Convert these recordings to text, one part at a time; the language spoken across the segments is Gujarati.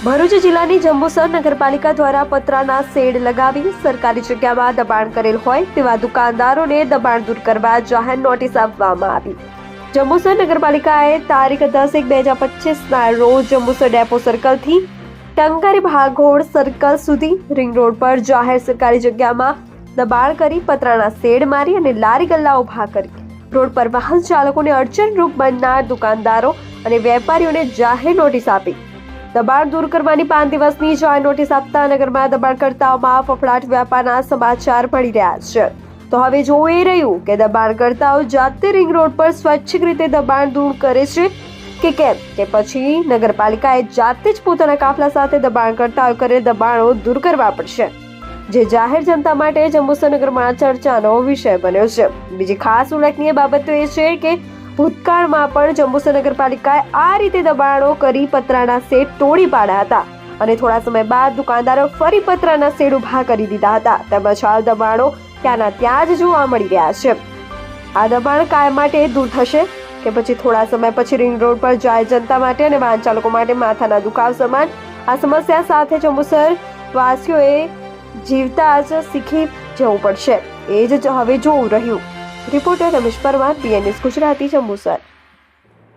ભરૂચ જિલ્લાની જંબુસર નગરપાલિકા દ્વારા પતરાના શેડ લગાવી સરકારી જગ્યામાં દબાણ કરેલ હોય તેવા દુકાનદારોને દબાણ દૂર કરવા જાહેર નોટિસ આપવામાં આવી. જંબુસર નગરપાલિકાએ તારીખ દસ એક બે હજાર પચીસના રોજ જંબુસર ડેપો સર્કલથી ટંકારી ભાગોળ સર્કલ સુધી રિંગ રોડ પર જાહેર સરકારી જગ્યામાં દબાણ કરી પતરાના શેડ મારી અને લારી ગલ્લા ઊભા કરી. રોડ પર વાહન ચાલકોને અડચણરૂપ બનનાર દુકાનદારો અને વેપારીઓને જાહેર નોટિસ આપી. દબાણ દૂર કરવાની પાંચ દિવસની જાહેર નોટિસ આપતા નગરમાં દબાણકર્તાઓમાં ફફડાટ વ્યાપારના સમાચાર મળી રહ્યા છે. તો હવે જોવું એ રહ્યું કે દબાણકર્તાઓ જાતે રિંગ રોડ પર સ્વૈચ્છિક રીતે દબાણ દૂર કરે છે કે કેમ? કે પછી નગરપાલિકાએ જાતે જ પોતાના કાફલા સાથે દબાણકર્તાઓ કરે દબાણો દૂર કરવા પડશે. જે જાહેર જનતા માટે જંબુસર નગરમાં ચર્ચાનો વિષય બન્યો છે. બીજી ખાસ ઉલ્લેખનીય બાબત એ છે કે ભૂતકાળમાં પણ જંબુસર નગરપાલિકાએ આ રીતે દબાણો કરી પતરાના શેડ તોડી પાડ્યા હતા અને થોડા સમય બાદ દુકાનદારો ફરી પતરાના શેડ ઊભા કરી દીધા હતા. તેમજ હાલ દબાણો ત્યાંના ત્યાં જ જોવા મળી રહ્યા છે. આ દબાણ કાયમ માટે દૂર થશે કે પછી થોડા સમય પછી રિંગ રોડ પર જાય જનતા માટે અને વાહન ચાલકો માટે માથાના દુખાવ સમાન આ સમસ્યા સાથે જંબુસર વાસીઓએ જીવતા જ શીખી જવું પડશે. એ જ હવે જોવું રહ્યું. રિપોર્ટર રમેશ પરમાર બીએનએસ ગુજરાતી જંબુસર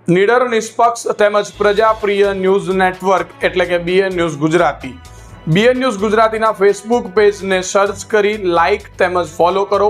નિડર, નિષ્પક્ષ તેમજ પ્રજાપ્રિય ન્યૂઝ નેટવર્ક એટલે કે BN news Gujarati. BN news ગુજરાતીના ફેસબુક પેજને સર્ચ કરી લાઇક તેમજ ફોલો કરો.